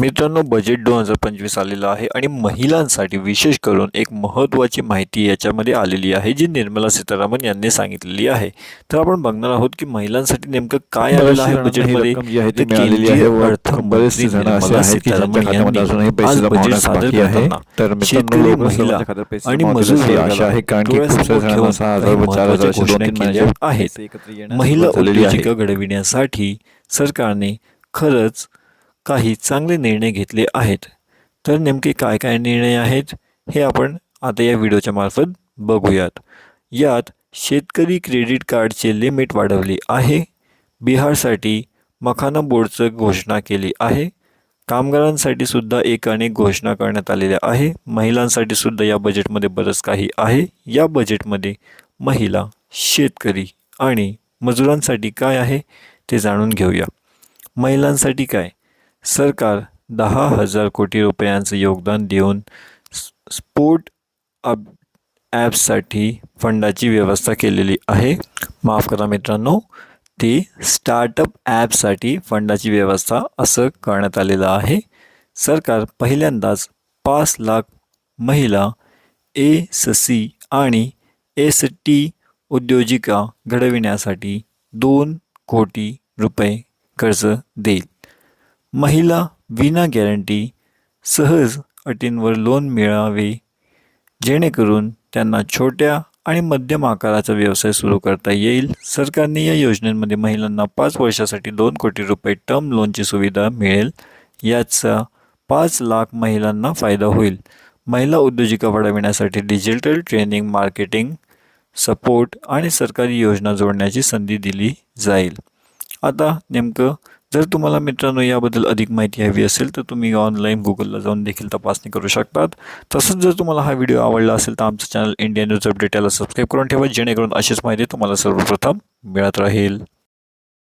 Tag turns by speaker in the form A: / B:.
A: मित्रांनो बजेट दोन हजार पंचवीस आलेलं आहे आणि महिलांसाठी विशेष करून एक महत्त्वाची माहिती याच्यामध्ये आलेली आहे जी निर्मला सीतारामन यांनी सांगितलेली आहे. तर आपण बघणार आहोत की महिलांसाठी नेमकं काय आलेलं आहे बजेटमध्ये तर शेतकरी महिला आणि मजूर
B: आशा आहे कारण
A: महिला. उद्योजिका घडविण्यासाठी सरकारने खरंच काही चांगले निर्णय घेतले आहेत. तर नेमके काय काय निर्णय आहेत हे आपण आता या व्हिडिओच्या मार्फत बघूयात. यात शेतकरी क्रेडिट कार्डचे लिमिट वाढवली आहे. बिहारसाठी मखाना बोर्डचं घोषणा केली आहे. कामगारांसाठी सुद्धा एक अनेक घोषणा करण्यात आलेल्या आहे. महिलांसाठी सुद्धा या बजेटमध्ये बरंच काही आहे. या बजेटमध्ये महिला शेतकरी आणि मजुरांसाठी काय आहे ते जाणून घेऊया. महिलांसाठी काय? सरकार दहा हजार कोटी रुपयांचं योगदान देऊन स्पोर्ट अप ॲप्ससाठी फंडाची व्यवस्था केलेली आहे. माफ करा मित्रांनो ते स्टार्टअप ॲपसाठी फंडाची व्यवस्था असं करण्यात आलेलं आहे. सरकार पहिल्यांदाच पाच लाख महिला एस सी आणि एस टी उद्योजिका घडविण्यासाठी दोन कोटी रुपये कर्ज देईल. महिला विना गॅरंटी सहज अटींवर लोन मिळावे जेणेकरून त्यांना छोट्या आणि मध्यम आकाराचा व्यवसाय सुरू करता येईल. सरकारने या योजनेमध्ये महिलांना पाच वर्षासाठी दोन कोटी रुपये टर्म लोनची सुविधा मिळेल. याचा पाच लाख महिलांना फायदा होईल. महिला उद्योजिका वाढविण्यासाठी डिजिटल ट्रेनिंग मार्केटिंग सपोर्ट आणि सरकारी योजना जोडण्याची संधी दिली जाईल. आता नेमकं जर तुम्हाला मित्रांनो याबद्दल अधिक माहिती हवी असेल तर तुम्ही ऑनलाईन गुगलला जाऊन देखील तपासणी करू शकतात. तसंच जर तुम्हाला हा व्हिडिओ आवडला असेल तर आमचं चॅनल इंडिया न्यूज अपडेट याला सबस्क्राईब करून ठेवा जेणेकरून अशीच माहिती तुम्हाला सर्वप्रथम मिळत राहील.